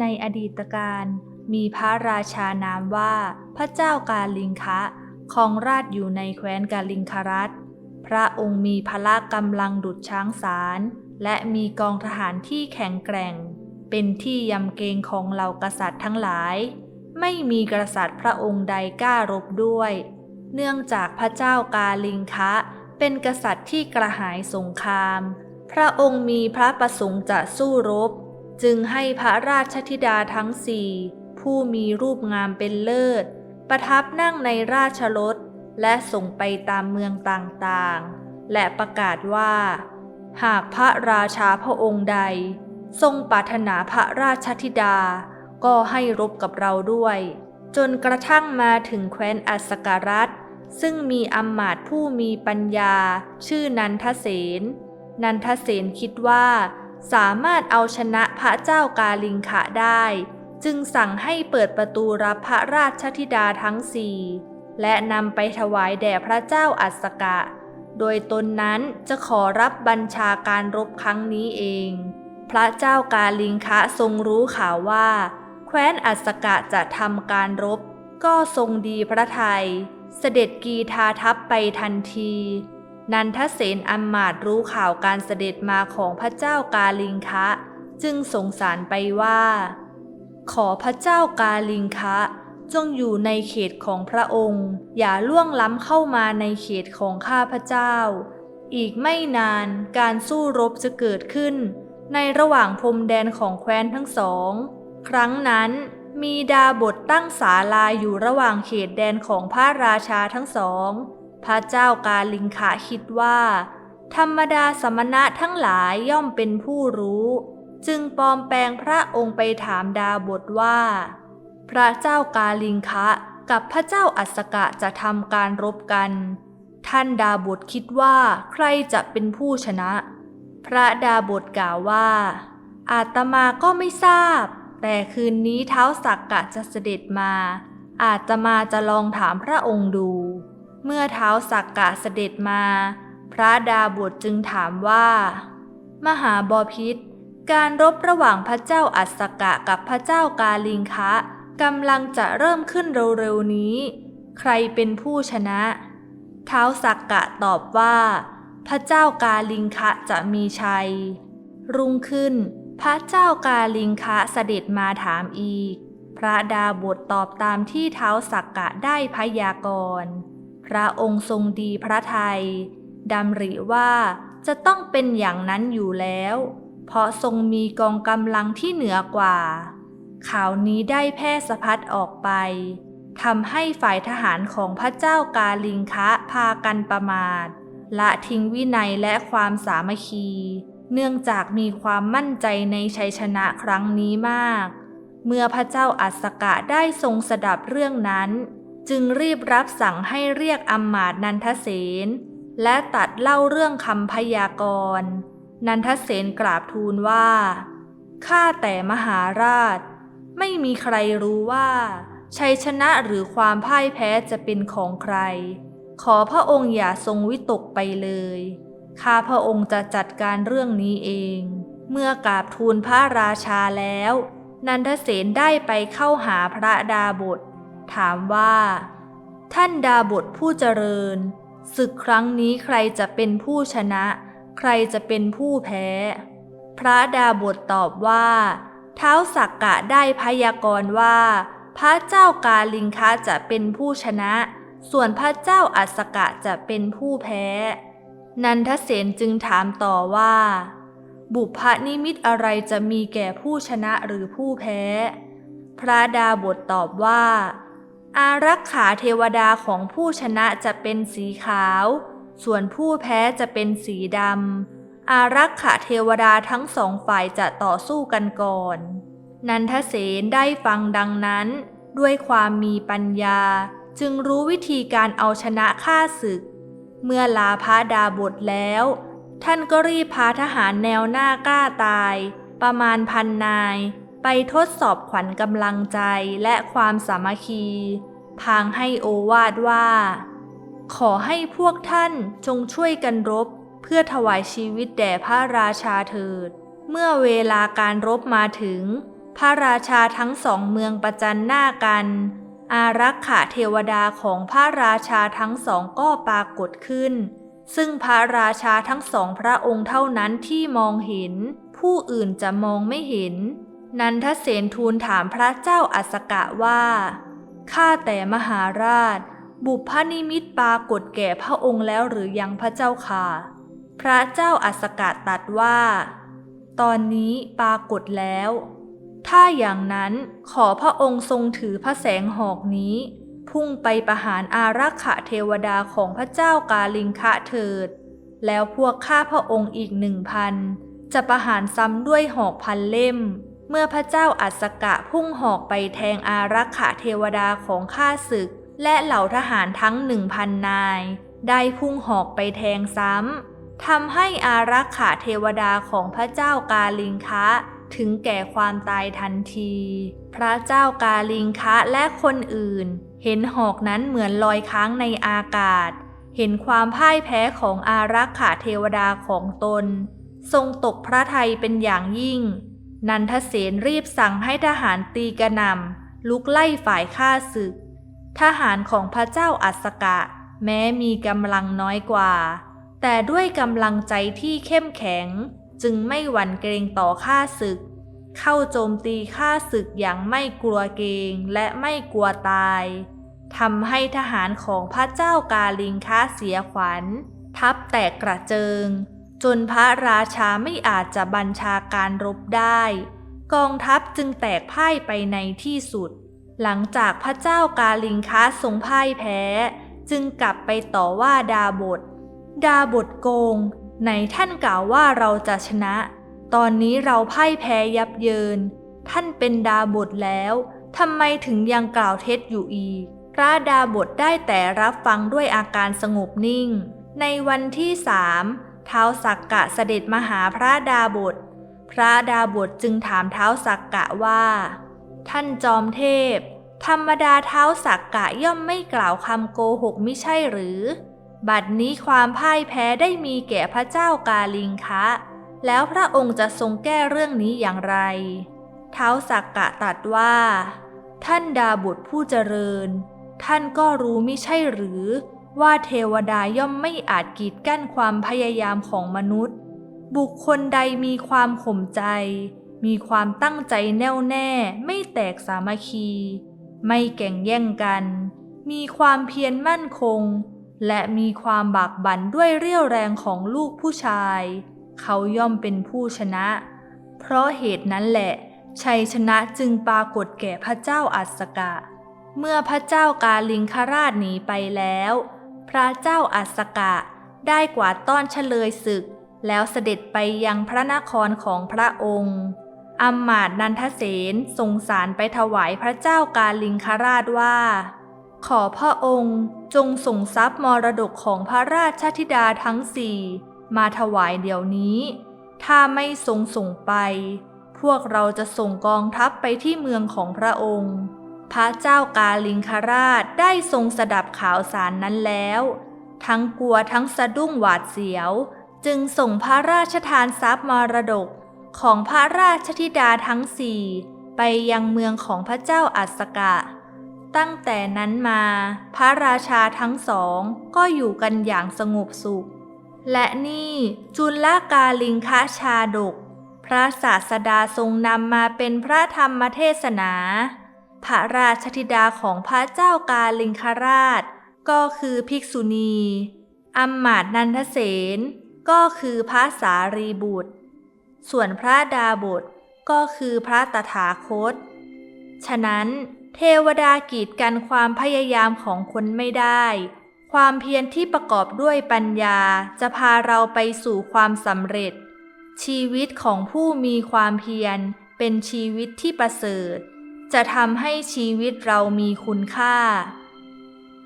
ในอดีตการมีพระราชานามว่าพระเจ้ากาลิงคะครองราชอยู่ในแคว้นกาลิงครัฐ พระองค์มีพละกำลังดุจช้างสาร และมีกองทหารที่แข็งแกร่ง เป็นที่ยำเกรงของเหล่ากษัตริย์ทั้งหลาย ไม่มีกษัตริย์พระองค์ใดกล้ารบด้วย เนื่องจากพระเจ้ากาลิงคะ เป็นกษัตริย์ที่กระหายสงคราม พระองค์มีพระประสงค์จะสู้รบ จึงให้พระราชธิดาทั้งสี่ผู้มีรูปงามเป็นเลิศ ประทับนั่งในราชรถและส่งไปตามเมืองต่างๆ และประกาศว่า หากพระราชาพระองค์ใด ทรงปรารถนาพระราชธิดา ก็ให้รบกับเราด้วย จนกระทั่งมาถึงแคว้นอัสการัตซึ่งมีอำมาตย์ผู้มีปัญญา ชื่อนันทเสน นันทเสนคิดว่า สามารถเอาชนะพระเจ้ากาลิงขะได้ จึงสั่งให้เปิดประตูรับพระราชธิดาทั้งสี่และนำไปถวายแด่พระเจ้าอัสกะ โดยตนนั้นจะขอรับบัญชาการรบครั้งนี้เอง พระเจ้ากาลิงคะทรงรู้ข่าวว่า แคว้นอัสกะจะทำการรบ ก็ทรงดีพระทัย เสด็จกีทาทัพไปทันที นันทเสนอัมมาตรู้ข่าวการเสด็จมาของพระเจ้ากาลิงคะ จึงสงสารไปว่า ขอพระเจ้ากาลิงคะจงอยู่ในเขตของพระองค์ อย่าล่วงล้ำเข้ามาในเขตของข้าพระเจ้า อีกไม่นานการสู้รบจะเกิดขึ้น ในระหว่างพรมแดนของแคว้นทั้งสอง ครั้งนั้นมีดาบทตั้งศาลาอยู่ระหว่างเขตแดนของพระราชาทั้งสอง พระเจ้ากาลิงคะคิดว่า ธรรมดาสมณะทั้งหลายย่อมเป็นผู้รู้ จึงปลอมแปลงพระองค์ไปถามดาบทว่า พระเจ้ากาลิงคะกับพระเจ้าอัสกะจะทำการรบกัน ท่านดาบทคิดว่าใครจะเป็นผู้ชนะ พระดาบทกล่าวว่า อาตมาก็ไม่ทราบ แต่คืนนี้เท้าสักกะจะเสด็จมา อาตมาจะลองถามพระองค์ดู เมื่อเท้าสักกะเสด็จมา พระดาบทจึงถามว่า มหาบอพิษ การรบระหว่างพระเจ้าอัสกะกับพระเจ้ากาลิงคะกำลังจะเริ่มขึ้นเร็วๆนี้ ใครเป็นผู้ชนะ เท้าสักกะตอบว่า พระเจ้ากาลิงคะจะมีชัย รุ่งขึ้น พระเจ้ากาลิงคะเสด็จมาถามอีก พระดาบทตอบตามที่เท้าสักกะได้พยากรณ์ พระองค์ทรงดีพระไทยดำริว่าจะต้องเป็นอย่างนั้นอยู่แล้ว เพราะทรงมีกองกำลังที่เหนือกว่า ข่าวนี้ได้แพร่สะพัดออกไปทำให้ฝ่ายทหารของพระเจ้ากาลิงคะพากันประมาท ละทิ้งวินัยและความสามัคคี เนื่องจากมีความมั่นใจในชัยชนะครั้งนี้มาก เมื่อพระเจ้าอัสกะได้ทรงสดับเรื่องนั้น จึงรีบรับสั่งให้เรียกอำมาตนันทเสนและตัดเล่าเรื่องคำพยากรณ์นันทเสนกราบทูลว่า ข้าแต่มหาราช ไม่มีใครรู้ว่า ชัยชนะหรือความพ่ายแพ้จะเป็นของใคร ขอพระองค์อย่าทรงวิตกไปเลย ข้าพระองค์จะจัดการเรื่องนี้เอง เมื่อกราบทูลพระราชาแล้ว นันทเสนได้ไปเข้าหาพระดาบท ถามว่า ท่านดาบทผู้เจริญ ศึกครั้งนี้ใครจะเป็นผู้ชนะ ใครจะเป็นผู้แพ้ พระดาบทตอบว่า เท้าสักกะได้พยากรณ์ว่า พระเจ้ากาลิงคะจะเป็นผู้ชนะ ส่วนพระเจ้าอัสกะจะเป็นผู้แพ้ นันทเสนจึงถามต่อว่า บุพนิมิตอะไรจะมีแก่ผู้ชนะหรือผู้แพ้พระดาบทตอบว่า อารักขาเทวดาของผู้ชนะจะเป็นสีขาว ส่วนผู้แพ้จะเป็นสีดำ อารักขาเทวดาทั้งสองฝ่ายจะต่อสู้กันก่อน นันทเสนได้ฟังดังนั้น ด้วยความมีปัญญา จึงรู้วิธีการเอาชนะข้าศึก เมื่อลาพระดาบทแล้ว ท่านก็รีบพาทหารแนวหน้ากล้าตาย ประมาณพันนาย ไปทดสอบขวัญกำลังใจและความสามัคคี พางให้โอวาดว่า ขอให้พวกท่านจงช่วยกันรบ เพื่อถวายชีวิตแด่พระราชาเถิด เมื่อเวลาการรบมาถึง พระราชาทั้งสองเมืองประจันหน้ากัน อารักขาเทวดาของพระราชาทั้งสองก็ปรากฏขึ้น ซึ่งพระราชาทั้งสองพระองค์เท่านั้นที่มองเห็น ผู้อื่นจะมองไม่เห็น นันทเสนทูลถามพระเจ้าอัสกะว่า ข้าแต่มหาราช บุพนิมิตปรากฏแก่พระองค์แล้วหรือยังพระเจ้าค่ะ พระเจ้าอัสกะตัดว่า ตอนนี้ปรากฏแล้ว ถ้าอย่างนั้นขอพระองค์ทรงถือพระแสงหอกนี้ พุ่งไปประหารอารักขาเทวดาของพระเจ้ากาลิงคะเถิด แล้วพวกข้าพระองค์อีกหนึ่งพันจะประหารซ้ำด้วยหอกพันเล่ม เมื่อพระเจ้าอัสกะพุ่งหอกไปแทงอารักขาเทวดาของข้าศึก และเหล่าทหารทั้งหนึ่งพันนาย ได้พุ่งหอกไปแทงซ้ำทำให้อารักขาเทวดาของพระเจ้ากาลิงคะถึงแก่ความตายทันที พระเจ้ากาลิงคะและคนอื่น เห็นหอกนั้นเหมือนลอยค้างในอากาศ เห็นความพ่ายแพ้ของอารักขาเทวดาของตน ทรงตกพระทัยเป็นอย่างยิ่ง นันทเสนรีบสั่งให้ทหารตีกระนำลุกไล่ฝ่ายข้าศึก ทหารของพระเจ้าอัสกะ แม้มีกำลังน้อยกว่า แต่ด้วยกำลังใจที่เข้มแข็ง จึงไม่หวั่นเกรงต่อข้าศึก เข้าโจมตีข้าศึกอย่างไม่กลัวเกรงและไม่กลัวตายทำให้ทหารของพระเจ้ากาลิงค้าเสียขวัญ ทับแตกกระเจิง จนพระราชาไม่อาจจะบัญชาการรบได้ กองทัพจึงแตกพ่ายไปในที่สุด หลังจากพระเจ้ากาลิงค้าทรงพ่ายแพ้ จึงกลับไปต่อว่าดาบท ดาบทโกงไหนท่านกล่าวว่าเราจะชนะ ตอนนี้เราพ่ายแพ้ยับเยิน ท่านเป็นดาบทแล้วทำไมถึงยังกล่าวเท็จอยู่อีก พระดาบทได้แต่รับฟังด้วยอาการสงบนิ่ง ในวันที่สาม ท้าวสักกะเสด็จมาหาพระดาบท พระดาบทจึงถามเท้าวสักกะว่า ท่านจอมเทพ ธรรมดาเท้าสักกะย่อมไม่กล่าวคำโกหกม่ใช่หรือ บัดนี้ความพ่ายแพ้ได้มีแก่พระเจ้ากาลิงคะ แล้วพระองค์จะทรงแก้เรื่องนี้อย่างไร เท้าสักกะตรัสว่า ท่านดาบทผู้เจริญ ท่านก็รู้ม่ใช่หรือ ว่าเทวดาย่อมไม่อาจกีดกั้นความพยายามของมนุษย์ บุคคลใดมีความข่มใจ มีความตั้งใจแน่วแน่ ไม่แตกสามัคคี ไม่แก่งแย่งกัน มีความเพียรมั่นคง และมีความบากบั่นด้วยเรี่ยวแรงของลูกผู้ชาย เขาย่อมเป็นผู้ชนะ เพราะเหตุนั้นแหละ ชัยชนะจึงปรากฏแก่พระเจ้าอัสกะ เมื่อพระเจ้ากาลิงคราชหนีไปแล้ว ระเจ้าอัสกะ ได้กวาดต้อนเฉลยศึก แล้วเสด็จไปยังพระนครของพระองค์อำมาตนันทเสนส่งสารไปถวายพระเจ้ากาลิงคราชว่า ขอพระองค์จงส่งทรัพย์มรดกของพระราชธิดาทั้งสี่มาถวายเดี๋ยวนี้ ถ้าไม่ทรงส่งไป พวกเราจะส่งกองทัพไปที่เมืองของพระองค์ พระเจ้ากาลิงคราชได้ทรงสดับข่าวสารนั้นแล้ว ทั้งกลัวทั้งสะดุ้งหวาดเสียว จึงส่งพระราชทานทรัพย์มรดกของพระราชธิดาทั้งสี่ไปยังเมืองของพระเจ้าอัสกะ ตั้งแต่นั้นมา พระราชาทั้งสองก็อยู่กันอย่างสงบสุข และนี่จุลกาลิงคะชาดก พระศาสดาทรงนำมาเป็นพระธรรมเทศนา พระราชธิดาของพระเจ้ากาลิงคราช ก็คือภิกษุณีอัมมาตนันทเสนก็คือพระสารีบุตร ส่วนพระดาบทก็คือพระตถาคต ฉะนั้นเทวดากีดกันความพยายามของคนไม่ได้ ความเพียรที่ประกอบด้วยปัญญาจะพาเราไปสู่ความสำเร็จ ชีวิตของผู้มีความเพียรเป็นชีวิตที่ประเสริฐ จะทำให้ชีวิตเรามีคุณค่า